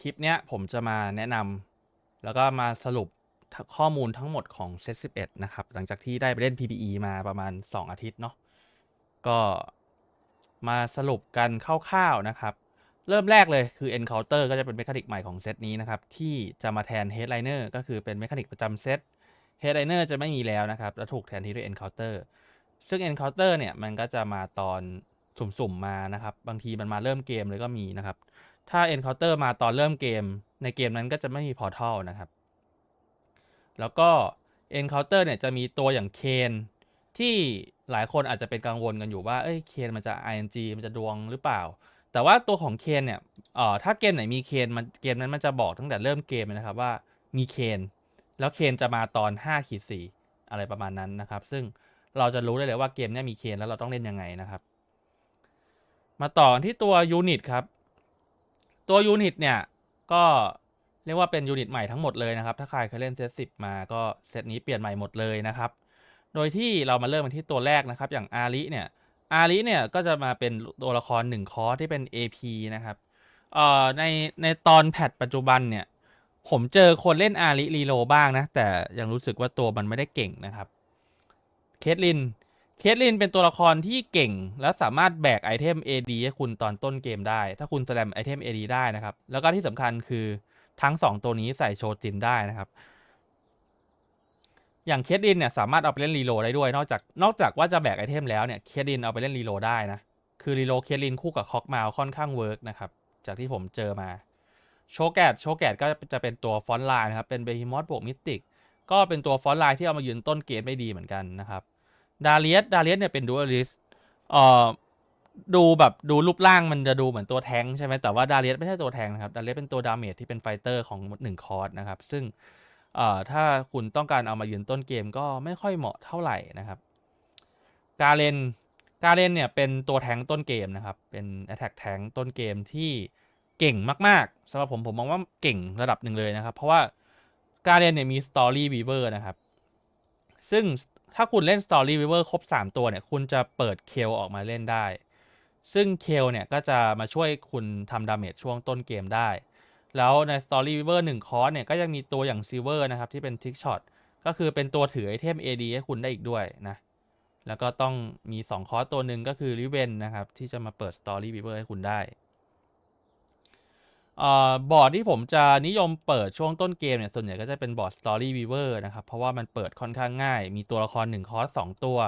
คลิปเนี้ยผมจะมาแนะนำแล้วก็มาสรุปข้อมูลทั้งหมดของเซต11 นะครับ หลังจากที่ได้ไปเล่น PPE มาประมาณ 2 อาทิตย์เนาะก็มาสรุปกันคร่าวๆนะครับ เริ่มแรกเลยคือ Encounter ก็จะเป็นเมคานิกใหม่ของเซตนี้นะครับ ที่จะมาแทน Headliner ก็คือเป็นเมคานิกประจำเซต Headliner จะไม่มีแล้วนะครับ แล้วถูกแทนที่ด้วย Encounter ซึ่ง Encounter เนี่ยมันก็จะมาตอนสุ่มๆมานะครับ บางทีมันมาเริ่มเกมเลยก็มีนะครับ ถ้า Encounter มาตอนเริ่มเกม ในเกมนั้นก็จะไม่มี Portal นะครับ แล้วก็ Encounter เนี่ยจะมีตัวอย่างเคนที่หลายคนอาจจะเป็นกังวลกันอยู่ว่า เอ้ย เคนมันจะ ING มันจะดวงหรือเปล่า แต่ว่าตัวของเคนเนี่ยเอ่อถ้าเกมไหนมีเคนมันเกมนั้นมันจะบอกตั้งแต่เริ่มเกมนะครับว่ามีเคน แล้วเคนจะมาตอน5ขีด4อะไรประมาณนั้นนะครับ ซึ่งเราจะรู้ได้เลยว่าเกมนี้มีเคนแล้วเราต้องเล่นยังไงนะครับ มาต่อที่ตัวยูนิตครับ ตัวยูนิตเนี่ย ก็เรียกว่าเป็นยูนิตใหม่ทั้งหมดเลยนะครับ ถ้าใครเคยเล่นเซตสิมาก็เซตนี้เปลี่ยนใหม่หมดเลยนะครับ โดยที่เรามาเริ่มกันที่ตัวแรกนะครับ อย่างอาริเนี่ย อาริเนี่ยก็จะมาเป็นตัวละคร1คอร์สที่เป็น AP นะครับ เอ่อ ในในตอนแพทปัจจุบันเนี่ย ผมเจอคนเล่นอาริรีโลบ้างนะ แต่ยังรู้สึกว่าตัวมันไม่ได้เก่งนะครับ เคทลิน เคทลินเป็นตัวละครที่เก่ง และสามารถแบกไอเทม AD ให้คุณตอนต้นเกมได้ ถ้าคุณแสดงไอเทม AD ได้นะครับ แล้วก็ที่สำคัญคือทั้ง 2 ตัวนี้ใส่โชจินได้นะครับ อย่างเคทลินเนี่ยสามารถเอาไปเล่นรีโลได้ด้วย นอกจากนอกจากว่าจะแบกไอเทมแล้วเนี่ยเคทลินเอาไปเล่นรีโลได้นะ คือรีโลเคทลินคู่กับคอกมาค่อนข้างเวิร์กนะครับ จากที่ผมเจอมา โชแกตโชแกตก็จะเป็นตัวฟอนต์ไลน์นะครับ เป็นเบฮิมอสบวกมิติก ก็เป็นตัวฟอนต์ไลน์ที่เอามายืนต้นเกมได้ดีเหมือนกันนะครับ ดาเลียสดาเลียสเนี่ยเป็นดูอลิสเอ่อดูแบบดูรูปร่างมันจะดูเหมือนตัวแทงใช่ไหมแต่ว่าดาเลียสไม่ใช่ตัวแทงนะครับดาเลียสเป็นตัวดาเมจที่เป็นไฟเตอร์ของหนึ่งคอร์สนะครับ ซึ่งเอ่อถ้าคุณต้องการเอามายืนต้นเกมก็ไม่ค่อยเหมาะเท่าไหร่นะครับ กาเลนกาเลนเนี่ยเป็นตัวแทงต้นเกมนะครับ เป็น attack แทงต้นเกมที่เก่งมากๆสำหรับผมผมมองว่าเก่งระดับหนึ่งเลยนะครับ เพราะว่าการเรียนเนี่ยมี Story Weaver นะครับ ซึ่ง ถ้าคุณเล่น Story Weaver ครบ 3 ตัวเนี่ย คุณจะเปิดเคลออกมาเล่นได้ ซึ่งเคลเนี่ย ก็จะมาช่วยคุณทำดาเมจช่วงต้นเกมได้ แล้วใน Story Weaver 1 คอร์สเนี่ย ก็ยังมีตัวอย่าง Silver นะครับ ที่เป็น Trick Shot ก็คือเป็นตัวถือไอเทม AD ให้คุณได้อีกด้วยนะ แล้วก็ต้องมี 2 คอร์สตัวหนึ่งก็คือ Riven นะครับที่จะมาเปิด Story Weaver ให้คุณได้ บอร์ดที่ผมจะนิยมเปิดช่วงต้นเกมเนี่ยส่วนใหญ่ก็จะเป็นบอร์ด Story Weaver นะครับ เพราะว่ามันเปิดค่อนข้างง่าย มีตัวละคร1คอร์ส2ตัว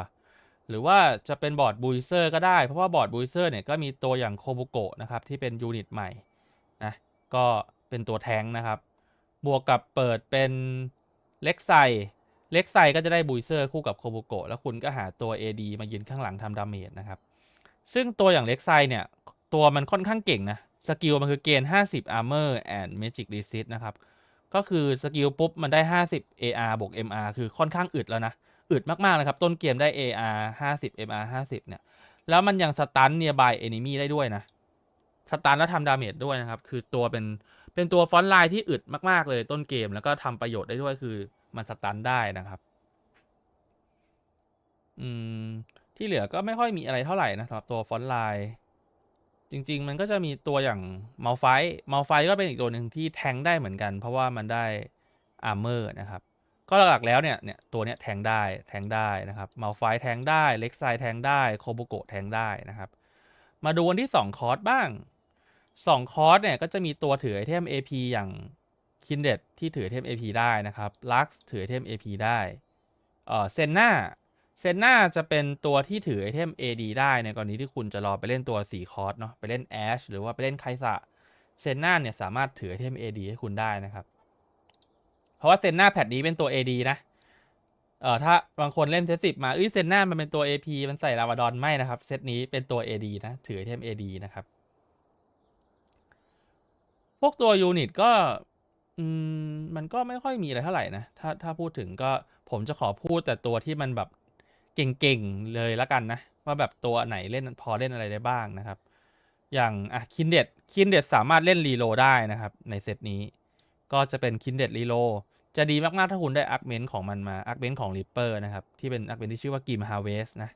หรือว่าจะเป็นบอร์ดบูเซอร์ก็ได้ เพราะว่าบอร์ดบูเซอร์เนี่ยก็มีตัวอย่างโคบุโกะนะครับ ที่เป็นยูนิตใหม่นะก็เป็นตัวแทงนะครับ บวกกับเปิดเป็นเล็กไซเล็กไซก็จะได้บูเซอร์คู่กับโคบุโกะแล้วคุณก็หาตัว AD มายืนข้างหลังทำดาเมจนะครับซึ่งตัวอย่างเล็กไซเนี่ยตัวมันค่อนข้างเก่งนะ สกิลมันคือเกณฑ์50 armor and magic resist นะครับ ก็คือสกิลปุ๊บ มันได้ 50 AR บวก MR คือค่อนข้างอึดแล้วนะ อึดมากๆเลยครับ ต้นเกมได้ AR 50 MR 50 เนี่ย แล้วมันยังสตันเนียบายเอนิมีได้ด้วยนะ สตันแล้วทำดาเมจด้วยนะครับ คือตัวเป็นเป็นตัวฟอนต์ไลน์ที่อึดมากๆเลยต้นเกมแล้วก็ทำประโยชน์ได้ด้วยคือมันสตันได้นะครับ อืมที่เหลือก็ไม่ค่อยมีอะไรเท่าไหร่นะสำหรับตัวฟอนต์ไลน์ จริง ๆ มันก็จะมีตัวอย่างเมาไฟเมาไฟก็เป็นอีกตัวหนึ่งที่แทงได้เหมือนกัน เพราะว่ามันได้อาร์เมอร์นะครับ ก็หลักๆแล้วเนี่ยเนี่ยตัวเนี้ยแทงได้แทงได้นะครับเมาไฟแทงได้เล็กไซแทงได้โคบุโกะแทงได้นะครับ มาดูกันที่ 2 คอร์สบ้าง 2 คอร์สเนี่ยก็จะมีตัวถือไอเทม AP อย่างคินเดที่ถือไอเทม AP ได้นะครับลักถือไอเทม AP ได้เออเซนนา เซนนาจะเป็นตัวที่ถือไอเทม AD ได้ในกรณีที่คุณจะรอไปเล่นตัว4คอร์สเนาะไปเล่นแอชหรือว่าไปเล่นไคสะเซนนาเนี่ยสามารถถือไอเทม AD ให้คุณได้นะครับ เพราะว่าเซนนาแพทนี้เป็นตัว AD นะเอ่อถ้าบางคนเล่นเซตสิบมาเอ้ยเซนนามันเป็นตัว AP มันใส่ลาวาดอนไม่นะครับ เซตนี้เป็นตัว AD นะถือไอเทม AD นะครับ พวกตัวยูนิตก็อืมมันก็ไม่ค่อยมีอะไรเท่าไหร่นะถ้าถ้าพูดถึงก็ผมจะขอพูดแต่ตัวที่มันแบบ เก่งๆเลยละกันนะ ว่าแบบตัวไหนเล่นพอเล่นอะไรได้บ้างนะครับ อย่างอะคินเด็ดคินเด็ดสามารถเล่นรีโลได้นะครับ ในเซตนี้ ก็จะเป็นคินเด็ดรีโลจะดีมากๆถ้าคุณได้อาร์คเมนต์ของมันมาอาร์คเมนต์ของริปเปอร์นะครับ ที่เป็นอาร์คเมนต์ที่ชื่อว่ากิมฮาเวสนะ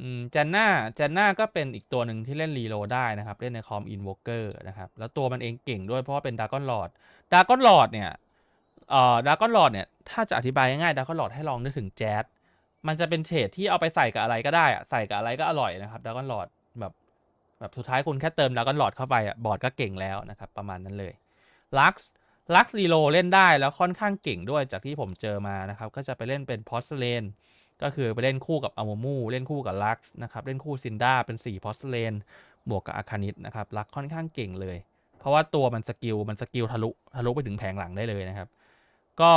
อืมจันน่าจันน่าก็เป็นอีกตัวหนึ่งที่เล่นรีโลได้นะครับ เล่นในคอมอินวอเกอร์นะครับ แล้วตัวมันเองเก่งด้วยเพราะว่าเป็นดากอนหลอดดากอนหลอดเนี่ย เอ่อดากอนหลอดเนี่ยถ้าจะอธิบายง่ายๆดากอนหลอดให้ลองนึกถึงแจ๊สมันจะเป็นเฉดที่เอาไปใส่กับอะไรก็ได้อะใส่กับอะไรก็อร่อยนะครับดากอนหลอดแบบแบบสุดท้ายคุณแค่เติมดากอนหลอดเข้าไปอะบอร์ดก็เก่งแล้วนะครับประมาณนั้นเลยลักซ์ลักซ์รีโลเล่นได้แล้วค่อนข้างเก่งด้วยจากที่ผมเจอมานะครับก็จะไปเล่นเป็นพอสเลนก็คือไปเล่นคู่กับอโมมูเล่นคู่กับลักซ์นะครับเล่นคู่ซินด้าเป็น4พอสเลนบวกกับอาคานิตนะครับลักค่อนข้างเก่งเลย เพราะว่าตัวมันสกิลมันสกิลทะลุทะลุไปถึงแผงหลังได้เลยนะครับ ก็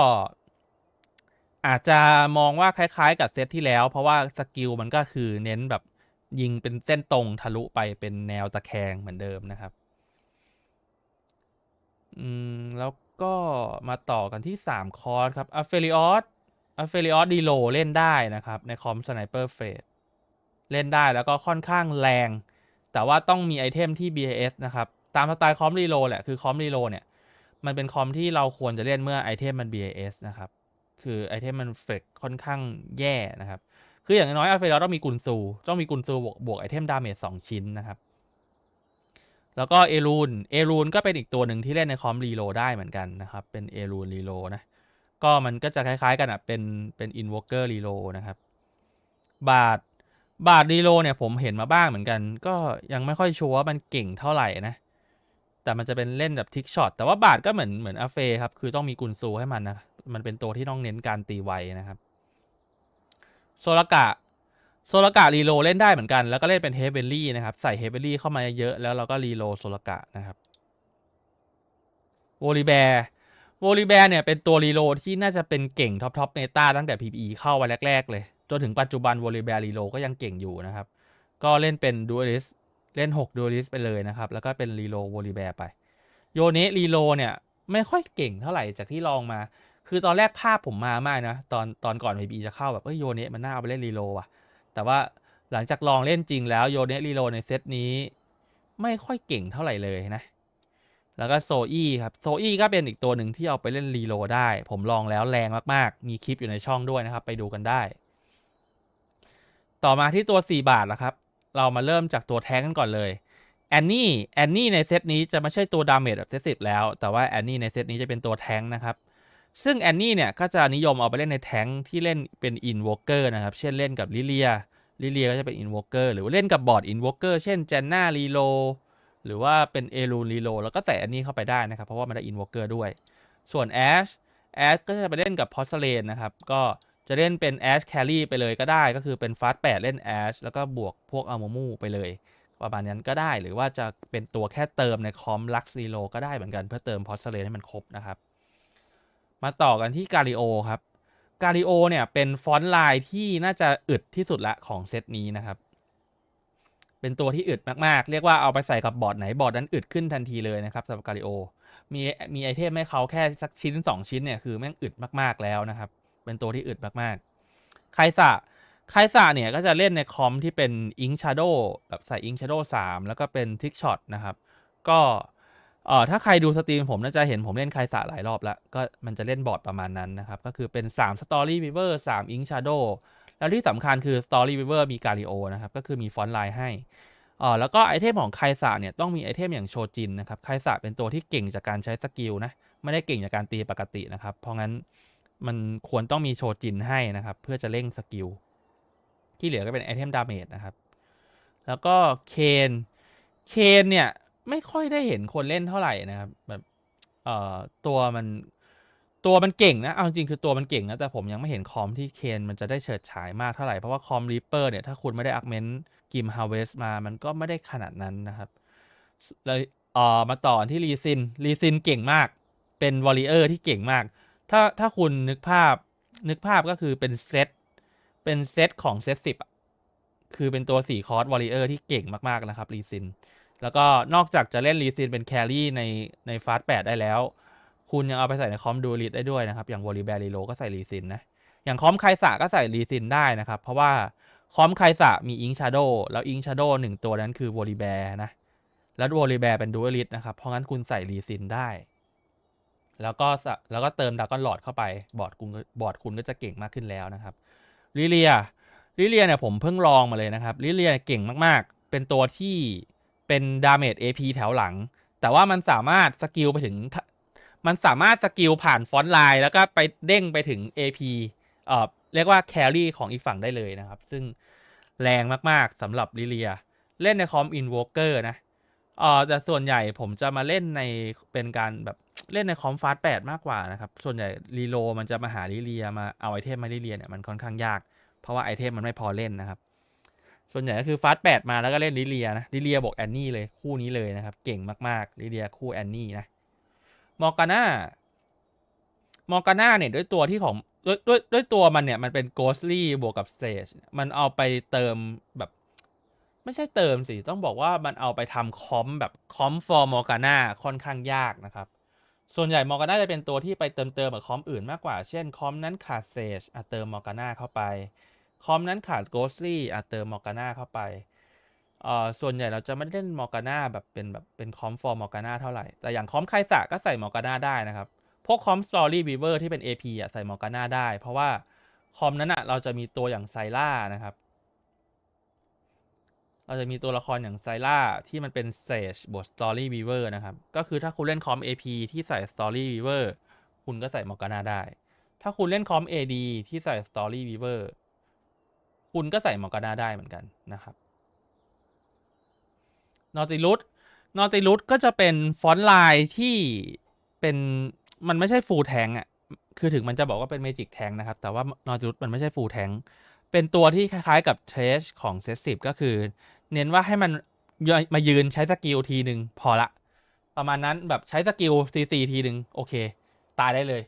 อาจจะมองว่าคล้าย ๆ กับเซตที่แล้ว เพราะว่าสกิลมันก็คือเน้นแบบยิงเป็นเส้นตรงทะลุไปเป็นแนวตะแคงเหมือนเดิมนะครับ อืม แล้วก็มาต่อกันที่ 3 คอร์สครับอัฟเฟลิออสอัฟเฟลิออสดีโลเล่นได้นะครับ ในคอมสไนเปอร์เฟสเล่นได้แล้วก็ค่อนข้างแรง แต่ว่าต้องมีไอเทมที่ BAS นะครับ ตามสไตล์คอมรีโลแหละ คือคอมรีโลเนี่ย มันเป็นคอมที่เราควรจะเล่นเมื่อไอเทมมัน BAS นะครับ คือไอเทมมันเฟกค่อนข้างแย่นะครับ คืออย่างน้อยอัฟเฟลิออสต้องมีกุนซู ต้องมีกุนซูบวกบวกไอเทมดาเมจสองชิ้นนะครับ แล้วก็เอรูน เอรูนก็เป็นอีกตัวหนึ่งที่เล่นในคอมรีโลได้เหมือนกันนะครับ เป็นเอรูนรีโลนะ ก็มันก็จะคล้ายๆกันอะ เป็นเป็นอินวอ k เกอร์รีโลนะครับ บาทบาทรีโลเนี่ยผมเห็นมาบ้างเหมือนกัน ก็ยังไม่ค่อยชัวร์ว่ามันเก่งเท่าไหร่นะ แต่มันจะเป็นเล่นแบบทิกช็อตแต่ว่าบาทก็เหมือนเหมือนอาเฟครับ คือต้องมีกุนซูให้มันนะ มันเป็นตัวที่ต้องเน้นการตีไวนะครับโซลกะโซลกะรีโลเล่นได้เหมือนกัน แล้วก็เล่นเป็นเฮเบลลี่นะครับ ใส่เฮเบลลี่เข้ามาเยอะๆแล้วเราก็รีโลโซลกะนะครับโวลีแบร์โวลีแบร์เนี่ยเป็นตัวรีโลที่น่าจะเป็นเก่งท็อปท็อปเนต้าตั้งแต่ PPE เข้าวันแรก ๆ เลย จนถึงปัจจุบันโวลีแบร์รีโลก็ยังเก่งอยู่นะครับ ก็เล่นเป็นดูอลิส เล่น 6 ดูลิสไปเลยนะครับ แล้วก็เป็นรีโลโวลีแบร์ไป โยเนะรีโลเนี่ย ไม่ค่อยเก่งเท่าไหร่จากที่ลองมา คือตอนแรกภาพผมมามากนะ ตอนตอนก่อน PPE จะเข้าแบบเอ้ยโยเนะมันน่าเอาไปเล่นรีโลว่ะ แต่ว่าหลังจากลองเล่นจริงแล้วโยเนะรีโลในเซตนี้ ไม่ค่อยเก่งเท่าไหร่เลยนะ แล้วก็โซอี้ครับโซอี้ก็เป็นอีกตัวหนึ่งที่เอาไปเล่นรีโลได้ ผมลองแล้วแรงมากๆ มีคลิปอยู่ในช่องด้วยนะครับ ไปดูกันได้ ต่อมาที่ตัว 4 บาทละครับ เรามาเริ่มจากตัวแท้งกันก่อนเลยแอนนี่แอนนี่ในเซตนี้จะไม่ใช่ตัวดาเมจแบบเซตสิบแล้ว แต่ว่าแอนนี่ในเซตนี้จะเป็นตัวแท้งนะครับ ซึ่งแอนนี่เนี่ยก็จะนิยมเอาไปเล่นในแท้งที่เล่นเป็นอินวอเกอร์นะครับ เช่นเล่นกับลิเลียลิเลียก็จะเป็นอินวอเกอร์หรือว่าเล่นกับบอร์ดอินวอเกอร์เช่นเจนน่ารีโลหรือว่าเป็นเอลูรีโลแล้วก็ใส่แอนนี้เข้าไปได้นะครับ เพราะว่ามันได้อินวอเกอร์ด้วย ส่วนแอชแอชก็จะไปเล่นกับพอสเลนนะครับ ก็ จะเล่นเป็นแอชแครี่ไปเลยก็ได้ ก็คือเป็นฟาสแปดเล่นแอชแล้วก็บวกพวกอัลโมมูไปเลย ประมาณนั้นก็ได้ หรือว่าจะเป็นตัวแค่เติมในคอมลักซีโลก็ได้เหมือนกันเพื่อเติมพอสเลนให้มันครบนะครับ มาต่อกันที่กาลิโอครับกาลิโอเนี่ยเป็นฟอนต์ลายที่น่าจะอึดที่สุดละของเซตนี้นะครับเป็นตัวที่อึดมากๆ เรียกว่าเอาไปใส่กับบอร์ดไหนบอร์ดนั้นอึดขึ้นทันทีเลยนะครับสำหรับกาลิโอ มีมีไอเทมให้เขาแค่สักชิ้นสองชิ้นเนี่ยคือแม่งอึดมากๆแล้วนะครับ เป็นตัวที่อึดมากๆไคสะไคสะเนี่ยก็จะเล่นในคอมที่เป็นอิงชาโดแบบใส่อิงชาโดสามแล้วก็เป็นทิกช็อตนะครับ ก็เอ่อถ้าใครดูสตรีมผมน่าจะเห็นผมเล่นไคสะหลายรอบแล้วก็มันจะเล่นบอร์ดประมาณนั้นนะครับ ก็คือเป็น3 Story Weaver 3 Ink Shadow แล้วที่สำคัญคือ Story Weaver มีกา l ิโอนะครับ ก็คือมีฟอนต์ไลน์ให้อ่าแล้วก็ไอเทมของไคสะเนี่ยต้องมีไอเทมอย่างโชจินนะครับไคสะเป็นตัวที่เก่งจากการใช้สกิลนะ ไม่ได้เก่งจากการตีปกตินะครับ เพราะงั้น มันควรต้องมีโชจินให้นะครับ เพื่อจะเร่งสกิล ที่เหลือก็เป็นไอเทมดาเมจนะครับ แล้วก็เคนเคนเนี่ยไม่ค่อยได้เห็นคนเล่นเท่าไหร่นะครับ แบบเอ่อตัวมันตัวมันเก่งนะ เอาจริงคือตัวมันเก่งนะ แต่ผมยังไม่เห็นคอมที่เคนมันจะได้เฉิดฉายมากเท่าไหร่ เพราะว่าคอมรีเปอร์เนี่ย ถ้าคุณไม่ได้อักเมนต์กิมฮาวเวสมา มันก็ไม่ได้ขนาดนั้นนะครับเลยเอ่อมาต่อที่รีซินรีซินเก่งมาก เป็นวอลเลเยอร์ที่เก่งมาก ถ้าถ้าคุณนึกภาพนึกภาพก็คือเป็นเซตเป็นเซตของเซตสิบคือเป็นตัวสี่คอร์สวอลเลเยอร์ที่เก่งมาก ๆ นะครับรีซิน แล้วก็นอกจากจะเล่นรีซินเป็นแครี่ในในฟาสแปดได้แล้ว คุณยังเอาไปใส่ในคอมดูริดได้ด้วยนะครับ อย่างวอลิแบรีโลก็ใส่รีซินนะ อย่างคอมไคสะก็ใส่รีซินได้นะครับ เพราะว่าคอมไคสะมีอิงชาโดแล้วอิงชาโดหนึ่งตัวนั้นคือวอลิแบนะ แล้ววอลิแบเป็นดูเอลิสนะครับ เพราะงั้นคุณใส่รีซินได้ แล้วก็แล้วก็เติมดากอนหลอดเข้าไปบอร์ดคุณก็บอร์ดคุณก็จะเก่งมากขึ้นแล้วนะครับลิเลียลิเลียเนี่ยผมเพิ่งลองมาเลยนะครับลิเลียเก่งมากๆ เป็นตัวที่เป็นดาเมจ AP แถวหลัง แต่ว่ามันสามารถสกิลไปถึง มันสามารถสกิลผ่านฟอนต์ไลน์แล้วก็ไปเด้งไปถึง AP เอ่อเรียกว่าแครี่ของอีกฝั่งได้เลยนะครับ ซึ่งแรงมากๆสำหรับลิเลีย เล่นในคอมอินวอเกอร์นะ เออแต่ส่วนใหญ่ผมจะมาเล่นในเป็นการแบบเล่นในคอมฟาสแปดมากกว่านะครับ ส่วนใหญ่รีโลมันจะมาหาลิเลียมาเอาไอเทมมาลิเลียเนี่ยมันค่อนข้างยาก เพราะว่าไอเทมมันไม่พอเล่นนะครับ ส่วนใหญ่ก็คือฟาสแปดมาแล้วก็เล่นลิเลียนะลิเลียบอกแอนนี่เลยคู่นี้เลยนะครับ เก่งมากๆลิเลียคู่แอนนี่นะมอร์กาน่ามอร์กาน่าเนี่ยด้วยตัวที่ของด้วยด้วยด้วยตัวมันเนี่ยมันเป็นโกสลี่บวกกับเซจมันเอาไปเติมแบบ ไม่ใช่เติมสิ ต้องบอกว่ามันเอาไปทำคอมแบบคอมฟอร์มอร์กาน่าค่อนข้างยากนะครับ ส่วนใหญ่มอร์กาน่าจะเป็นตัวที่ไปเติมเติมกับคอมอื่นมากกว่า เช่นคอมนั้นขาดเซจอะเติมมอร์กาน่าเข้าไป คอมนั้นขาดโกสลี่อะเติมมอร์กาน่าเข้าไปเอ่อส่วนใหญ่เราจะไม่เล่นมอร์กาน่าแบบเป็นแบบเป็นคอมฟอร์มอร์กาน่าเท่าไหร่ แต่อย่างคอมไคสะก็ใส่มอร์กาน่าได้นะครับ พวกคอมสตอรี่วีเวอร์ที่เป็น AP อะใส่มอร์กาน่าได้ เพราะว่าคอมนั้นอะเราจะมีตัวอย่างไซล่านะครับ เราจะมีตัวละครอย่างไซล่าที่มันเป็นเซจบวกสตอรี่วีเวอร์นะครับ ก็คือถ้าคุณเล่นคอม AP ที่ใส่สตอรี่วีเวอร์คุณก็ใส่มอร์กาน่าได้ ถ้าคุณเล่นคอม AD ที่ใส่สตอรี่วีเวอร์คุณก็ใส่มอร์กาน่าได้เหมือนกันนะครับนอติลุสนอติลุสก็จะเป็นฟอนต์ไลน์ที่เป็นมันไม่ใช่ฟูลแทงอะคือถึงมันจะบอกว่าเป็นเมจิกแทงนะครับ แต่ว่านอติลุสมันไม่ใช่ฟูลแทงเป็นตัวที่คล้ายๆกับเทรชของเซตสิบก็คือ เน้นว่าให้มันมายืนใช้สกิลทีหนึ่งพอละ ประมาณนั้นแบบใช้สกิลซีซีทีหนึ่งโอเค ตายได้เลย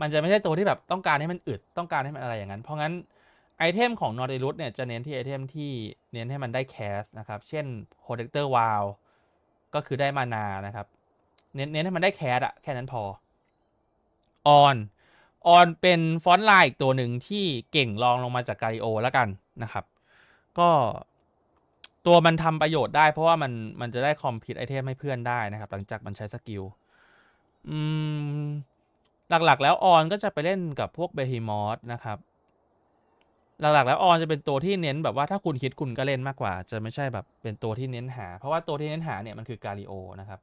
มันจะไม่ใช่ตัวที่แบบต้องการให้มันอึดต้องการให้มันอะไรอย่างนั้น เพราะงั้นไอเทมของ Nautilus เนี่ยจะเน้นที่ไอเทมที่เน้นให้มันได้แคสนะครับ เช่นโ Protector w o w ก็คือได้มานานะครับ เน้นเน้นให้มันได้แคสอะแค่นั้นพอ On On เป็นฟอนต์ไลน์อีกตัวหนึ่งที่เก่งรองลงมาจากกา i โอแล้วกันนะครับ ก็ ตัวมันทำประโยชน์ได้เพราะว่ามันมันจะได้คอมพิวไอเทมให้เพื่อนได้นะครับ หลังจากมันใช้สกิลอืมหลักๆ แล้วออนก็จะไปเล่นกับพวกเบฮิมอสนะครับ หลักๆ แล้วออนจะเป็นตัวที่เน้นแบบว่าถ้าคุณคิดคุณก็เล่นมากกว่า จะไม่ใช่แบบเป็นตัวที่เน้นหา เพราะว่าตัวที่เน้นหาเนี่ยมันคือกา i โอนะครับ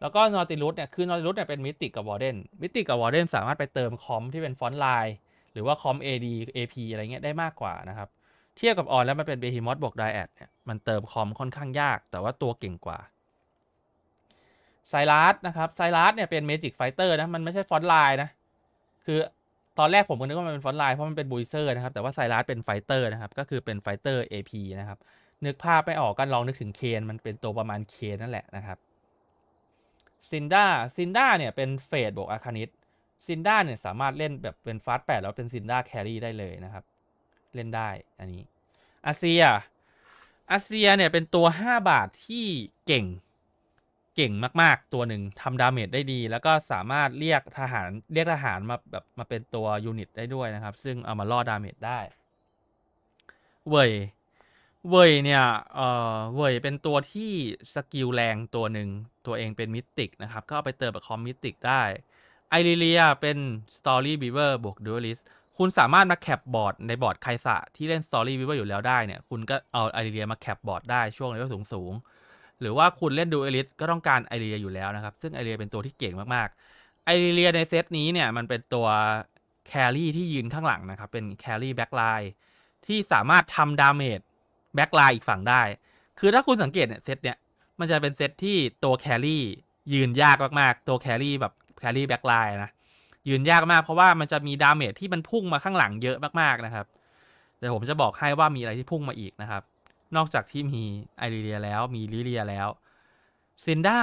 แล้วก็นอติลุสเนี่ยคือนอติลุสเนี่ยเป็นมิติกับวอร์เดนมิติกกับวอร์เดนสามารถไปเติมคอมที่เป็นฟอนต์ไลน์หรือว่าคอม AD AP อะไรเงี้ยได้มากกว่านะครับ เทียบกับออนแล้วมันเป็นเบฮิมอสบวกไดแอดเนี่ย มันเติมคอมค่อนข้างยาก แต่ว่าตัวเก่งกว่าไซรัสนะครับไซรัสเนี่ยเป็นเมจิกไฟเตอร์นะ มันไม่ใช่ฟอนต์ไลน์นะ คือตอนแรกผมก็นึกว่ามันเป็นฟอนต์ไลน์เพราะมันเป็นบูเซอร์นะครับ แต่ว่าไซรัสเป็นไฟเตอร์นะครับ ก็คือเป็นไฟเตอร์ AP นะครับ นึกภาพไม่ออกก็ลองนึกถึงเคนมันเป็นตัวประมาณเคนนั่นแหละนะครับซินด้าซินด้าเนี่ยเป็นเฟดบวกอาคานิตซินด้าเนี่ยสามารถเล่นแบบเป็นฟาสแปดแล้วเป็นซินด้าแครี่ได้เลยนะครับ เล่นได้อันนี้อาเซีย อาเซียเนี่ยเป็นตัว 5 บาทที่เก่งเก่งมาก ๆ ตัวหนึ่งทำดาเมจได้ดี แล้วก็สามารถเรียกทหารเรียกทหารมาแบบมาเป็นตัวยูนิตได้ด้วยนะครับ ซึ่งเอามาล่อดาเมจได้เว่ยเว่ยเนี่ยเอ่อเว่ยเป็นตัวที่สกิลแรงตัวหนึ่งตัวเองเป็นมิติกนะครับ ก็เอาไปเติมกับคอมมิติกได้ไอริเลียเป็นสตอรี่บีเวอร์บวกดูอลิส คุณสามารถมาแคปบอร์ดในบอร์ดไคสะที่เล่นสตอรี่บีเวอร์อยู่แล้วได้เนี่ย คุณก็เอาไอริเลียมาแคปบอร์ดได้ช่วงเลเวลสูงๆหรือว่าคุณเล่นดูเอลิสก็ต้องการไอเรียอยู่แล้วนะครับ ซึ่งไอเรียเป็นตัวที่เก่งมากๆ ไอเรียในเซตนี้เนี่ยมันเป็นตัวแครี่ที่ยืนข้างหลังนะครับ เป็นแครี่แบ็กไลน์ที่สามารถทำดาเมจแบ็กไลน์อีกฝั่งได้ คือถ้าคุณสังเกตเนี่ยเซตเนี่ยมันจะเป็นเซตที่ตัวแครี่ยืนยากมากๆ ตัวแครี่แบบแครี่แบ็กไลน์นะ ยืนยากมากเพราะว่ามันจะมีดาเมจที่มันพุ่งมาข้างหลังเยอะมากๆนะครับเดี๋ยวผมจะบอกให้ว่ามีอะไรที่พุ่งมาอีกนะครับ นอกจากที่มีไอริเลียแล้วมีลิเลียแล้วซินด้า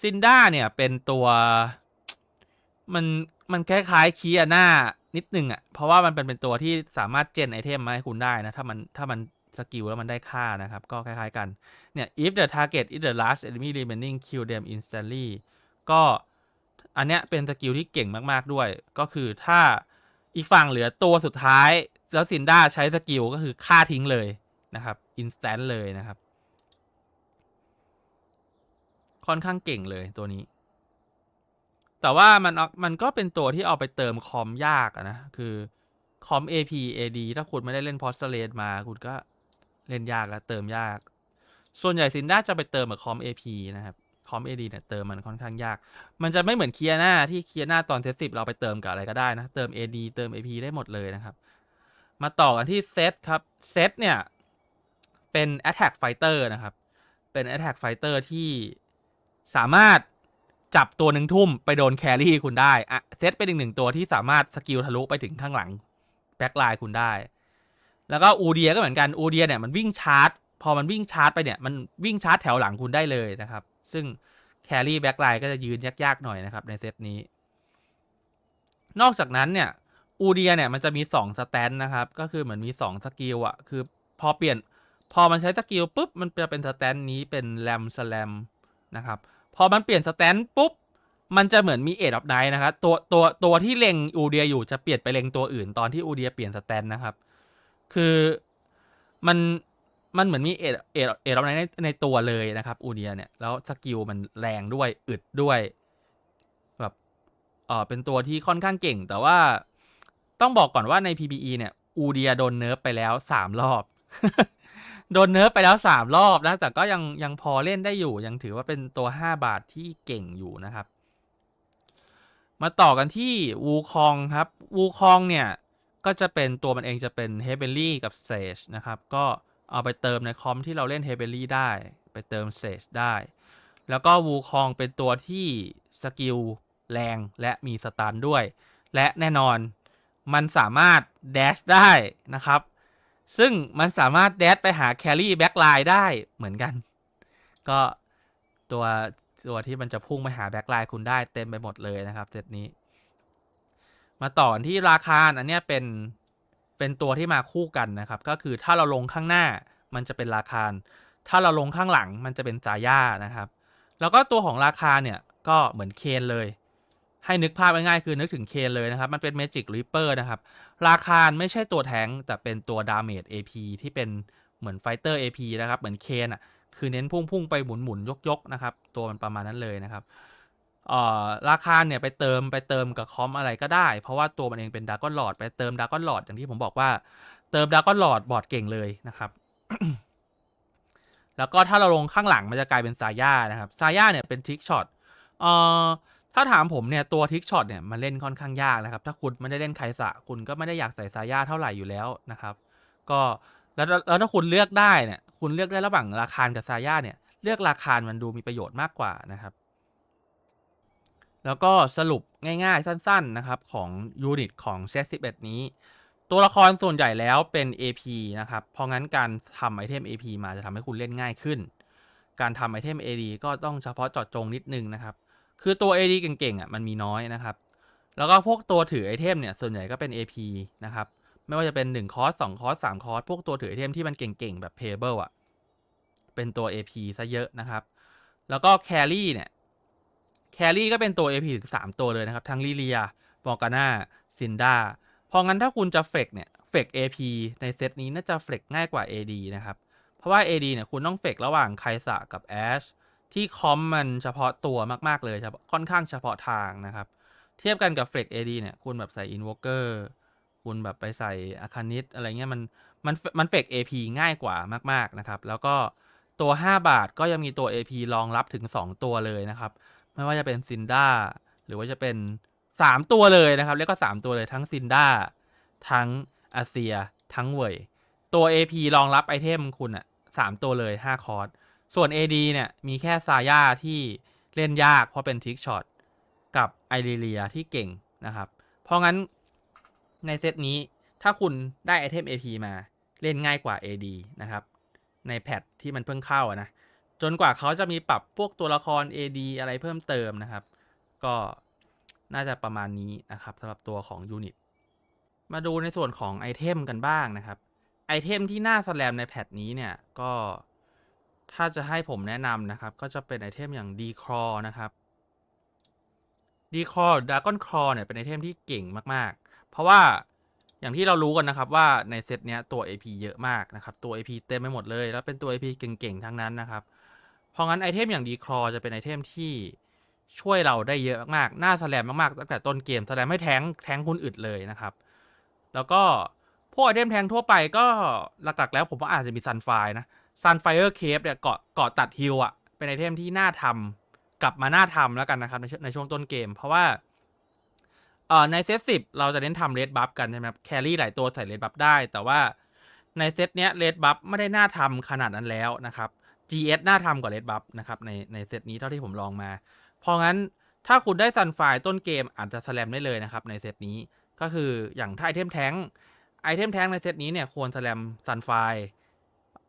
ซินด้าเนี่ยเป็นตัวมันมันคล้ายๆคีอาน่านิดนึงอะ่ะเพราะว่ามันเป็นเป็นตัวที่สามารถเจนไอเทมมาให้คุณได้นะถ้ามันถ้ามันสสกิลแล้วมันได้ค่านะครับ ก็คล้ายๆกันเนี่ย if the target is the last enemy remaining kill them instantly ก็ อันเนี้ยเป็นสกิลที่เก่งมากๆด้วย ก็คือถ้าอีกฝั่งเหลือตัวสุดท้าย แล้วซินด้าใช้สกิลก็คือฆ่าทิ้งเลยนะครับ instant เลยนะครับ ค่อนข้างเก่งเลยตัวนี้ แต่ว่ามันมันก็เป็นตัวที่เอาไปเติมคอมยากนะ คือคอม AP AD ถ้าคุณไม่ได้เล่นพอสเลนมาคุณก็เล่นยากแล้วเติมยาก ส่วนใหญ่ซินด้าจะไปเติมกับคอม AP นะครับ คอม AD เนี่ยเติมมันค่อนข้างยาก มันจะไม่เหมือนเคียร์หน้าที่เคียร์หน้าตอนเซตสิบเราไปเติมกับอะไรก็ได้นะ เติม AD เติม AP ได้หมดเลยนะครับ มาต่อกันที่เซตครับ เซตเนี่ย เป็น Attack Fighter นะครับ เป็น Attack Fighter ที่สามารถจับตัวหนึ่งทุ่มไปโดนแครี่คุณได้อะเซตเป็นอีกหนึ่งตัวที่สามารถสกิลทะลุไปถึงข้างหลังแบ็คไลน์คุณได้ แล้วก็อูเดียก็เหมือนกันอูเดียเนี่ยมันวิ่งชาร์จ พอมันวิ่งชาร์จไปเนี่ยมันวิ่งชาร์จแถวหลังคุณได้เลยนะครับ ซึ่งแครี่แบ็คไลน์ก็จะยืนยากๆหน่อยนะครับในเซตนี้ นอกจากนั้นเนี่ย อูเดียเนี่ยมันจะมี 2 สแตนนะครับ ก็คือเหมือนมี 2 สกิลอะคือพอเปลี่ยนพอมันใช้สกิลปุ๊บ มันจะเป็นสแตนนี้เป็นแรมสแลมนะครับ พอมันเปลี่ยนสแตนปุ๊บ มันจะเหมือนมีเอ็ดออฟไนนะครับตัวตัวตัวที่เล็งอูเดียอยู่จะเปลี่ยนไปเล็งตัวอื่นตอนที่อูเดียเปลี่ยนสแตนนะครับ คือมัน มันเหมือนมีเอ็ดเอ็ดเอ็ดออฟไนในในตัวเลยนะครับ อูเดียเนี่ย แล้วสกิลมันแรงด้วยอึดด้วย แบบเออเป็นตัวที่ค่อนข้างเก่ง แต่ว่าต้องบอกก่อนว่าใน PBE เนี่ย อูเดียโดนเนิร์ฟไปแล้วสามรอบ โดนเนิร์ฟไปแล้วสามรอบนะ แต่ก็ยังยังพอเล่นได้อยู่ ยังถือว่าเป็นตัวห้าบาทที่เก่งอยู่นะครับ มาต่อกันที่วูคองครับ วูคองเนี่ย ก็จะเป็นตัวมันเองจะเป็นเฮเบลลี่กับเซจนะครับ ก็เเอาไปเติมในคอมที่เราเล่นเฮเบลี่ได้ ไปเติมเซจได้ แล้วก็วูคองเป็นตัวที่สกิลแรงและมีสตันด้วย และแน่นอนมันสามารถแดชได้นะครับ ซึ่งมันสามารถแดชไปหาแครี่แบ็กไลน์ได้เหมือนกัน ก็ตัวตัวที่มันจะพุ่งไปหาแบ็กไลน์คุณได้เต็มไปหมดเลยนะครับเซตนี้ มาต่อที่ราคาอันนี้เป็น เป็นตัวที่มาคู่กันนะครับ ก็คือถ้าเราลงข้างหน้ามันจะเป็นราคาถ้าเราลงข้างหลังมันจะเป็นซาย่านะครับ แล้วก็ตัวของราคาเนี่ยก็เหมือนเคนเลย ให้นึกภาพง่ายๆคือนึกถึงเคนเลยนะครับ มันเป็น Magic Reaper นะครับ ราคาไม่ใช่ตัวแทงแต่เป็นตัวดาเมจ AP ที่เป็นเหมือนไฟเตอร์ AP นะครับ เหมือนเคนอะคือเน้นพุ่งๆไปหมุนๆยกๆนะครับ ตัวมันประมาณนั้นเลยนะครับ เอ่อราคาเนี่ยไปเติมไปเติมกับคอมอะไรก็ได้ เพราะว่าตัวมันเองเป็นดากอนหลอดไปเติมดากอนหลอดอย่างที่ผมบอกว่าเติมดากอนหลอดบอร์ดเก่งเลยนะครับ แล้วก็ถ้าเราลงข้างหลังมันจะกลายเป็นซาย่านะครับซาย่าเนี่ยเป็นทิกช็อตเอ่อถ้าถามผมเนี่ยตัวทิกช็อตเนี่ยมันเล่นค่อนข้างยากนะครับ ถ้าคุณไม่ได้เล่นไคสะคุณก็ไม่ได้อยากใส่ซาย่าเท่าไหร่อยู่แล้วนะครับ ก็แล้วแล้วถ้าคุณเลือกได้เนี่ยคุณเลือกได้ระหว่างราคากับซาย่าเนี่ยเลือกราคามันดูมีประโยชน์มากกว่านะครับ แล้วก็สรุปง่ายๆ สั้นๆนะครับของยูนิตของเซต11 นี้ ตัวละครส่วนใหญ่แล้วเป็น AP นะครับ เพราะงั้นการทำไอเทม AP มาจะทำให้คุณเล่นง่ายขึ้น การทำไอเทม AD ก็ต้องเฉพาะเจาะจงนิดนึงนะครับ คือตัว AD เก่งๆอะมันมีน้อยนะครับ แล้วก็พวกตัวถือไอเทมเนี่ยส่วนใหญ่ก็เป็น AP นะครับ ไม่ว่าจะเป็น1คอร์ส2คอร์ส3คอร์สพวกตัวถือไอเทมที่มันเก่งๆแบบ Payable อะเป็นตัว AP ซะเยอะนะครับ แล้วก็ Carry เนี่ย Carry ก็เป็นตัว AP ถึง3ตัวเลยนะครับ ทั้งลิเลียบอร์กาน่าซินดาพราะงั้นถ้าคุณจะเฟกเนี่ยเฟก AP ในเซตนี้น่าจะเฟกง่ายกว่า AD นะครับ เพราะว่า AD เนี่ยคุณต้องเฟกระหว่างไคสะกับแอชที่คอมมันเฉพาะตัวมากๆเลยเฉพาะค่อนข้างเฉพาะทางนะครับ เทียบกันกับเฟก AD เนี่ยคุณแบบใส่อินวอเกอร์คุณแบบไปใส่อาคานิตอะไรเงี้ยมันมันมันเฟก AP ง่ายกว่ามาก ๆนะครับ แล้วก็ตัว 5 บาทก็ยังมีตัว AP รองรับถึง 2 ตัวเลยนะครับ ไม่ว่าจะเป็นซินด้าหรือว่าจะเป็น 3 ตัวเลยนะครับเรียกก็ 3 ตัวเลยทั้งซินด้าทั้งอาเซีย ทั้งเวยตัว AP รองรับไอเทมคุณอะ3ตัวเลย 5 คอร์สส่วน AD เนี่ย มีแค่ซาย่าที่เล่นยากเพราะเป็นทิกช็อตกับไอริเลียที่เก่งนะครับ เพราะงั้นในเซตนี้ถ้าคุณได้ไอเทม AP มาเล่นง่ายกว่า AD นะครับ ในแพทที่มันเพิ่งเข้าอะนะ จนกว่าเขาจะมีปรับพวกตัวละคร AD อะไรเพิ่มเติมนะครับ ก็น่าจะประมาณนี้นะครับสำหรับตัวของยูนิต มาดูในส่วนของไอเทมกันบ้างนะครับ ไอเทมที่น่าสแลมในแพทนี้เนี่ย ก็ถ้าจะให้ผมแนะนำนะครับ ก็จะเป็นไอเทมอย่างดีครอนะครับดีคอดากอนคอเนี่ยเป็นไอเทมที่เก่งมากๆ เพราะว่าอย่างที่เรารู้กันนะครับว่าในเซตเนี้ยตัว AP เยอะมากนะครับ ตัว AP เต็มไปหมดเลย แล้วเป็นตัว AP เก่งๆ ทั้งนั้นนะครับ เพราะงั้นไอเทมอย่างดีครอจะเป็นไอเทมที่ช่วยเราได้เยอะมากๆน่าสแลมมากๆตั้งแต่ต้นเกมแสดงให้แทงแทงคุณอึดเลยนะครับ แล้วก็พวกไอเทมแทงทั่วไปก็หลักๆแล้วผมว่าอาจจะมีซันไฟนะซันไฟเออร์เคฟเนี่ยเกาะเกาะตัดฮิลอะเป็นไอเทมที่น่าทำกลับมาน่าทำแล้วกันนะครับในช่วงในช่วงต้นเกม เพราะว่าเอ่อในเซตสิบเราจะเน้นทำเลดบัฟกันใช่ไหมครับแครี่หลายตัวใส่เลดบัฟได้ แต่ว่าในเซตเนี้ยเลดบัฟไม่ได้น่าทำขนาดนั้นแล้วนะครับ GS น่าทำกว่าเลดบัฟนะครับในในเซตนี้เท่าที่ผมลองมา เพราะงั้นถ้าคุณได้ซันไฟต้นเกมอาจจะสแลมได้เลยนะครับในเซตนี้ก็คืออย่างถ้าไอเทมแทงไอเทมแทงในเซตนี้เนี่ยควรสแลมซันไฟ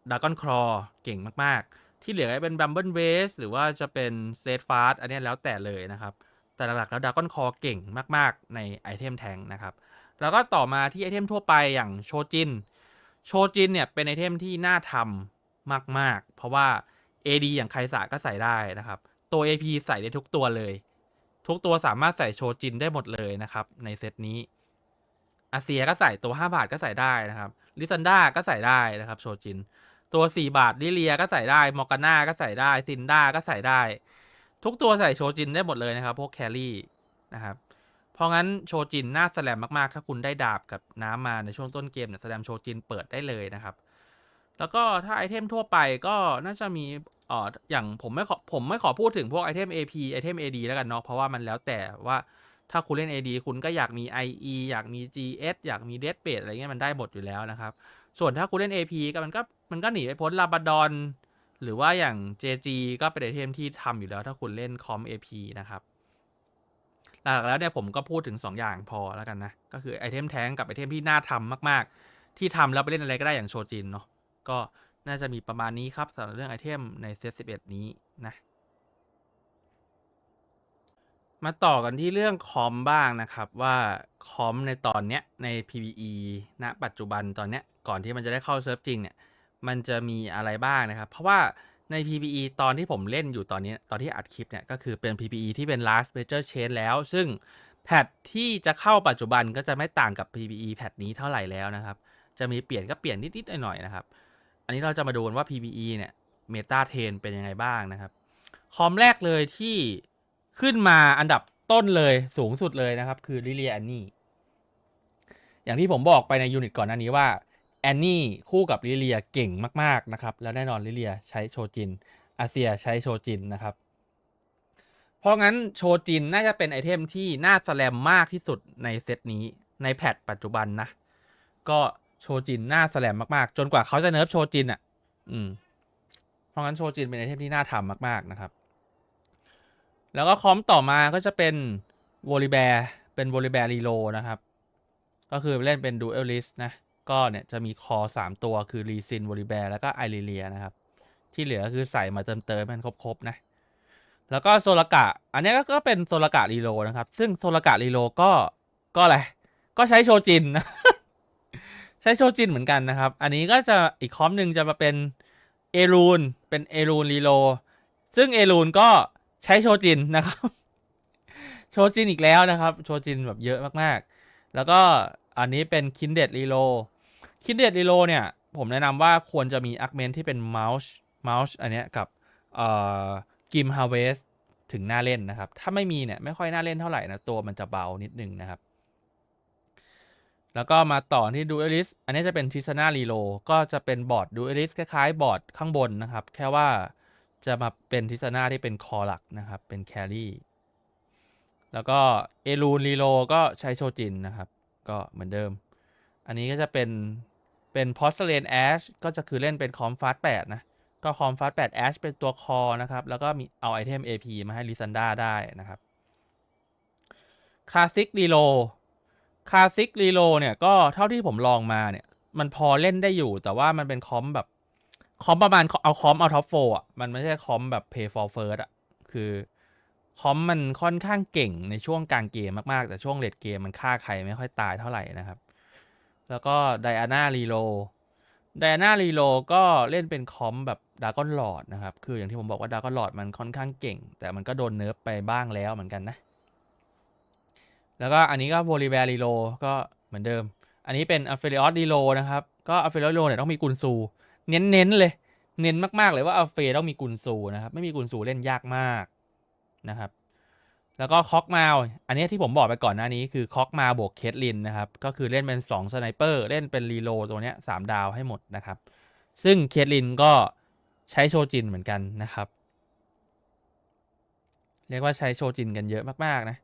ดากอนครอเก่งมาก ๆ ที่เหลือเป็นบัมเบิลเวสหรือว่าจะเป็นเซตฟาสอันนี้แล้วแต่เลยนะครับแต่หลักๆแล้วดากอนคอเก่งมาก ๆ ในไอเทมแทงนะครับ แล้วก็ต่อมาที่ไอเทมทั่วไปอย่างโชจิน โชจินเนี่ยเป็นไอเทมที่น่าทำ มาก ๆ เพราะว่า AD อย่างไคสะก็ใส่ได้นะครับ ตัว AP ใส่ได้ทุกตัวเลย ทุกตัวสามารถใส่โชจินได้หมดเลยนะครับ ในเซตนี้ อาเซียก็ใส่ตัว 5 บาทก็ใส่ได้นะครับ ลิซันดาก็ใส่ได้นะครับโชจิน ตัว 4 บาทลิเลียก็ใส่ได้ มอร์กาน่าก็ใส่ได้ ซินด้าก็ใส่ได้ ทุกตัวใส่โชจินได้หมดเลยนะครับ พวกแครี่นะครับเพราะงั้นโชจินน่าแสลมมาก ๆ ถ้าคุณได้ดาบกับน้ำมาในช่วงต้นเกมเนี่ยแสลมโชจินเปิดได้เลยนะครับ แล้วก็ถ้าไอเทมทั่วไปก็น่าจะมีเอ่ออย่างผมไม่ขอผมไม่ขอพูดถึงพวกไอเทม AP ไอเทม AD แล้วกันเนาะเพราะว่ามันแล้วแต่ว่าถ้าคุณเล่น AD คุณก็อยากมี IE อยากมี GS อยากมี d e a d b a s e อะไรเงี้ยมันได้หมดอยู่แล้วนะครับ ส่วนถ้าคุณเล่น AP ก็มันก็มันก็หนีไปพ้นลาบาดอนหรือว่าอย่าง JG ก็เป็นไอเทมที่ทำอยู่แล้วถ้าคุณเล่นคอม AP นะครับหลักแล้วเนี่ยผมก็พูดถึง 2 อย่างพอแล้วกันนะ ก็คือไอเทมแทงกับไอเทมที่น่าทำมาก ๆ ที่ทำแล้วไปเล่นอะไรก็ได้อย่างโชจินเนาะ ก็น่าจะมีประมาณนี้ครับสำหรับเรื่องไอเทมในเซต11 นี้นะมาต่อกันที่เรื่องคอมบ้างนะครับว่าคอมในตอนเนี้ยใน PVE ณปัจจุบันตอนเนี้ยก่อนที่มันจะได้เข้าเซิร์ฟจริงเนี่ยมันจะมีอะไรบ้างนะครับ เพราะว่าใน PVE ตอนที่ผมเล่นอยู่ตอนนี้ตอนที่อัดคลิปเนี่ยก็คือเป็น PVE ที่เป็น last major change แล้ว ซึ่งแพทที่จะเข้าปัจจุบันก็จะไม่ต่างกับ PVE แพทนี้เท่าไหร่แล้วนะครับ จะมีเปลี่ยนก็เปลี่ยนนิดๆหน่อยๆนะครับ นนี้เราจะมาดูกันว่า PVE เนี่ยเมตาเทนเป็นยังไงบ้างนะครับ คอมแรกเลยที่ขึ้นมาอันดับต้นเลยสูงสุดเลยนะครับ คือลิเลียแอนนี่อย่างที่ผมบอกไปในยูนิตก่อนหน้านี้ว่าแอนนี่คู่กับลิเลียเก่งมากๆนะครับ แล้วแน่นอนลิเลียใช้โชจินอาเซียใช้โชจินนะครับ เพราะงั้นโชจินน่าจะเป็นไอเทมที่น่าสแลมมากที่สุดในเซตนี้ในแพทปัจจุบันนะ ก็ โชจินน่าแสลมมากๆ จนกว่าเขาจะเนิร์ฟโชจินอะ อืม เพราะงั้นโชจินเป็นไอเทมที่น่าทำมากๆนะครับ แล้วก็คอมต่อมาก็จะเป็นวอลิแบร์เป็นวอลิแบร์รีโลนะครับ ก็คือเล่นเป็นดูเอลลิสนะ ก็เนี่ยจะมีคอสามตัวคือรีซินวอลิแบร์แล้วก็ไอริเลียนะครับ ที่เหลือคือใส่มาเติมเติมมันครบๆนะ แล้วก็โซลกะ อันนี้ก็เป็นโซลกะรีโลนะครับ ซึ่งโซลกะรีโลก็ก็อะไร ก็ใช้โชจินนะ ใช้โชจินเหมือนกันนะครับ อันนี้ก็จะอีกคอมหนึ่งจะมาเป็นเอรูนเป็นเอรูนรีโลซึ่งเอรูนก็ใช้โชจินนะครับ โชจินอีกแล้วนะครับ โชจินแบบเยอะมากๆ แล้วก็อันนี้เป็นคินเด d รีโลคินเด d รีโลเนี่ย ผมแนะนำว่าควรจะมีอักเมนที่เป็นเมาส์เมาส์อันเนี้ยกับเอ่อกิมฮาเวสถึงหน้าเล่นนะครับ ถ้าไม่มีเนี่ยไม่ค่อยน่าเล่นเท่าไหร่นะ ตัวมันจะเบานิดนึงนะครับ แล้วก็มาต่อที่ Duelist อันนี้จะเป็น t i s a n a Relo ก็จะเป็นบอร์ด Duelist คล้ายๆ บอร์ดข้างบนนะครับ แค่ว่าจะมาเป็น t i s a n a ที่เป็นคอหลักนะครับ เป็นแครี่แล้วก็ e l u n Relo ก็ใช้โชจินนะครับ ก็เหมือนเดิม อันนี้ก็จะเป็นเป็น Porcelain Ash ก็จะคือเล่นเป็นคอมฟาส8นะ ก็คอมฟาส8 Ash เป็นตัวคอนะครับ แล้วก็มีเอาไอเทม AP มาให้ลิซันดาได้นะครับคาซิกรีโล คาซิกรีโลเนี่ยก็เท่าที่ผมลองมาเนี่ย มันพอเล่นได้อยู่แต่ว่ามันเป็นคอมแบบคอมประมาณเอาคอมเอาท็อปโฟอะมันไม่ใช่คอมแบบ pay for first อะคือคอมมันค่อนข้างเก่งในช่วงกลางเกมมาก ๆ แต่ช่วงเลดเกมมันฆ่าใครไม่ค่อยตายเท่าไหร่นะครับ แล้วก็ไดอาน่ารีโลไดอาน่ารีโลก็เล่นเป็นคอมแบบดากอนหลอดนะครับ คืออย่างที่ผมบอกว่าดากอนหลอดมันค่อนข้างเก่ง แต่มันก็โดนเนิร์ฟไปบ้างแล้วเหมือนกันนะ แล้วก็อันนี้ก็โวลิเวรีโลก็เหมือนเดิม อันนี้เป็นอัฟเฟ i ออสดีโลนะครับ ก็อัฟเฟ i ออสดีโลเนี่ยต้องมีกุนซู เน้นๆเลย เน้นมากๆเลยว่าอัฟเฟต้องมีกุนซูนะครับ ไม่มีกุนซูเล่นยากมากนะครับ แล้วก็คอกมาลอันนี้ที่ผมบอกไปก่อนหน้านี้คือคอกมาบวกเคทลินนะครับ ก็คือเล่นเป็น2สไนเปอร์เล่นเป็นรีโลตัวเนี้ยสามดาวให้หมดนะครับ ซึ่งเคทลินก็ใช้โชจินเหมือนกันนะครับ เรียกว่าใช้โชจินกันเยอะมากๆนะ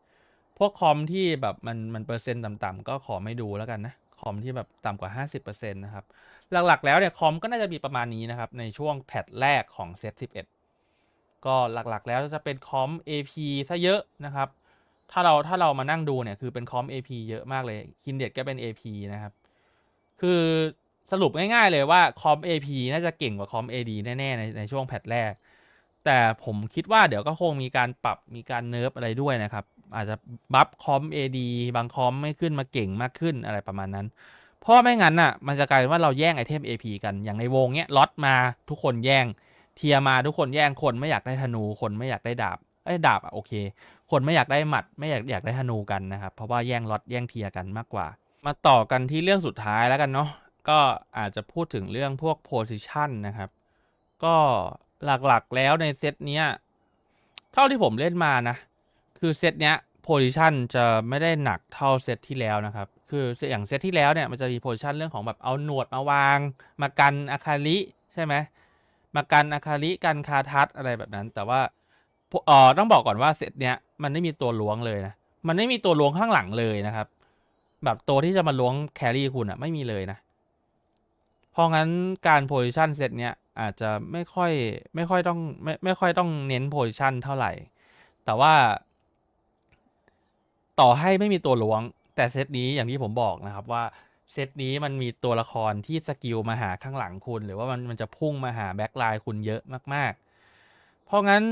พวกคอมที่แบบมันมันเปอร์เซ็นต์ต่ำๆก็ขอไม่ดูแล้วกันนะ คอมที่แบบต่ำกว่า 50%นะครับ หลักๆ แล้วเนี่ยคอมก็น่าจะมีประมาณนี้นะครับ ในช่วงแพทแรกของเซต11 ก็หลักๆ แล้วจะเป็นคอม AP ซะเยอะนะครับ ถ้าเราถ้าเรามานั่งดูเนี่ยคือเป็นคอม AP เยอะมากเลยคินเด็ดก็เป็น AP นะครับ คือสรุปง่ายๆเลยว่าคอม AP น่าจะเก่งกว่าคอม AD แน่ๆในในช่วงแพทแรก แต่ผมคิดว่าเดี๋ยวก็คงมีการปรับมีการเนิร์ฟอะไรด้วยนะครับ อาจจะบัฟคอม AD บางคอมไม่ขึ้นมาเก่งมากขึ้นอะไรประมาณนั้นเพราะไม่งั้นน่ะมันจะกลายเป็นว่าเราแย่งไอเทม AP กันอย่างในวงเนี้ยล็อตมาทุกคนแย่ง เทียมาทุกคนแย่งคนไม่อยากได้ธนูคนไม่อยากได้ดาบไอ้ดาบอะโอเค คนไม่อยากได้หมัดไม่อยากอยากได้ธนูกันนะครับเพราะว่าแย่งล็อตแย่งเทียกันมากกว่า มาต่อกันที่เรื่องสุดท้ายแล้วกันเนาะก็อาจจะพูดถึงเรื่องพวกโพซิชันนะครับ ก็หลักๆแล้วในเซตเนี้ยเท่าที่ผมเล่นมานะ คือเซตเนี้ยโพซิชันจะไม่ได้หนักเท่าเซตที่แล้วนะครับ คืออย่างเซตที่แล้วเนี่ยมันจะมีโพซิชันเรื่องของแบบเอาหนวดมาวาง มากันอาคาริใช่ไหมมากันอาคาริกันคาทัสอะไรแบบนั้น แต่ว่าเออต้องบอกก่อนว่าเซตเนี้ยมันไม่มีตัวล้วงเลยนะมันไม่มีตัวล้วงข้างหลังเลยนะครับ แบบตัวที่จะมาล้วงแครี่คุณอะไม่มีเลยนะเพราะงั้นการโพซิชันเซตเนี้ยอาจจะไม่ค่อยไม่ค่อยต้องไม่ไม่ค่อยต้องเน้นโพซิชันเท่าไหร่ แต่ว่า ต่อให้ไม่มีตัวล้วง แต่เซตนี้อย่างที่ผมบอกนะครับว่าเซตนี้มันมีตัวละครที่สกิลมาหาข้างหลังคุณ หรือว่ามันมันจะพุ่งมาหาแบ็คไลน์คุณเยอะมาก ๆ เพราะงั้น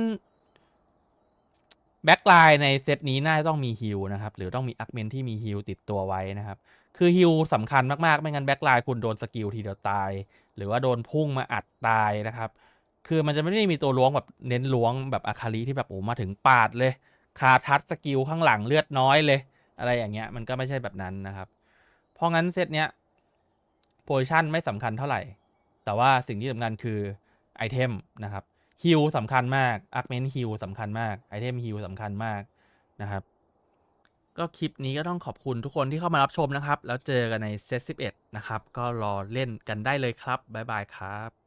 แบ็คไลน์ในเซตนี้น่าจะต้องมีฮิลนะครับ หรือต้องมีอักเมนที่มีฮิลติดตัวไว้นะครับ คือฮิลสำคัญมากๆ ไม่งั้นแบ็คไลน์คุณโดนสกิลทีเดียวตาย หรือว่าโดนพุ่งมาอัดตายนะครับ คือมันจะไม่ได้มีตัวล้วงแบบเน้นล้วงแบบอาคาริที่แบบโอ้มาถึงปาดเลย คาทัดสกิลข้างหลังเลือดน้อยเลย อะไรอย่างเงี้ยมันก็ไม่ใช่แบบนั้นนะครับ เพราะงั้นเซตเนี้ยโพซิชันไม่สำคัญเท่าไหร่ แต่ว่าสิ่งที่สำคัญคือไอเทมนะครับฮิลสำคัญมากอาร์เมนฮิลสำคัญมากไอเทมฮิลสำคัญมากนะครับ ก็คลิปนี้ก็ต้องขอบคุณทุกคนที่เข้ามารับชมนะครับ แล้วเจอกันในเซต11 นะครับ ก็รอเล่นกันได้เลยครับ บ๊ายบายครับ